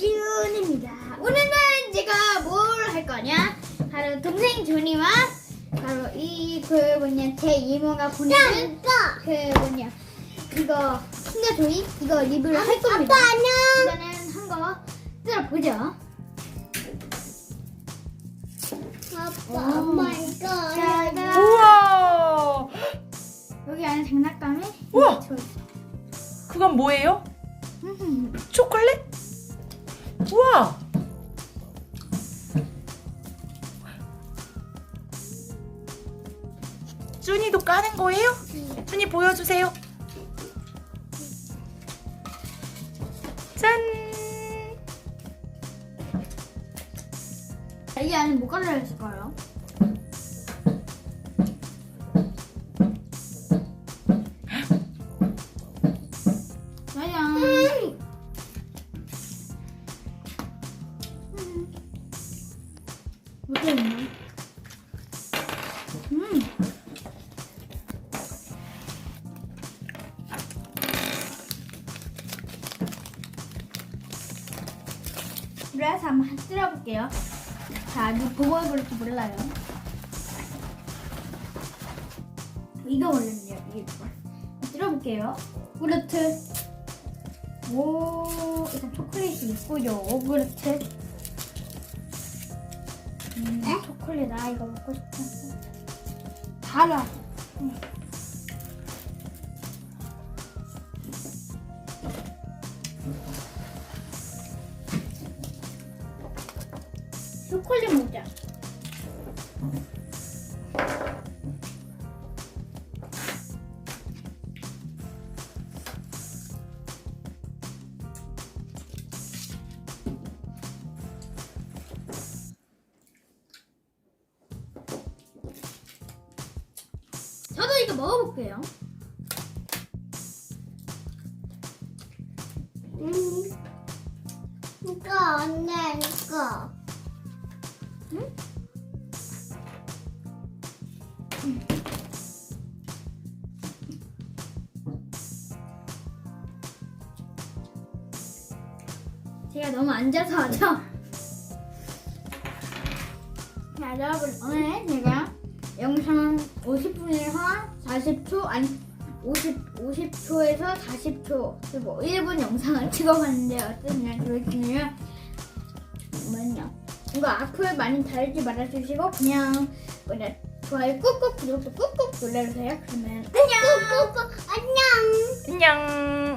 지훈입니다. 오늘은 제가 뭘 할 거냐? 바로 동생 준이와 바로 이 그 뭐냐 제 이모가 보내준 그 뭐냐 이거 신겨조이 이거 리뷰를 할 겁니다. 아빠 안녕. 이거는 한거 뜯어보죠. 아빠 엄마 이거. 자, 우와! 여기 안에 장난감이 우와! 그건 뭐예요? 음, 초콜릿? 우와! 준이도 까는 거예요? 준이 보여주세요. 짠! 이 안에 뭐가 들어있을까요? 어때요? 음. 그래서 한번 쓸어볼게요. 자, 이거 보고 그렇게 몰라요. 이거 원래는요, 이게? 쓸어볼게요. 요구르트. 오, 일단 초콜릿이 있고요. 요구르트. 음, 초콜릿, 아, 이거 먹고 싶어. 달아. 음. 초콜릿 먹자. 이거 먹어볼게요. 음. 이거 언니 이거. 응? 제가 너무 앉아서 하죠? 자, 여러분, 오늘 제가 영상 50분에서 40초, 아니, 50, 50초에서 40초, 그리고 1분 영상을 찍어봤는데 어땠냐, 그랬냐면, 뭐냐. 이거 악플 많이 달지 말아주시고, 그냥, 뭐냐, 좋아요 꾹꾹, 구독도 꾹꾹 눌러주세요. 그러면, 안녕! 꾸꾸 안녕. 안녕!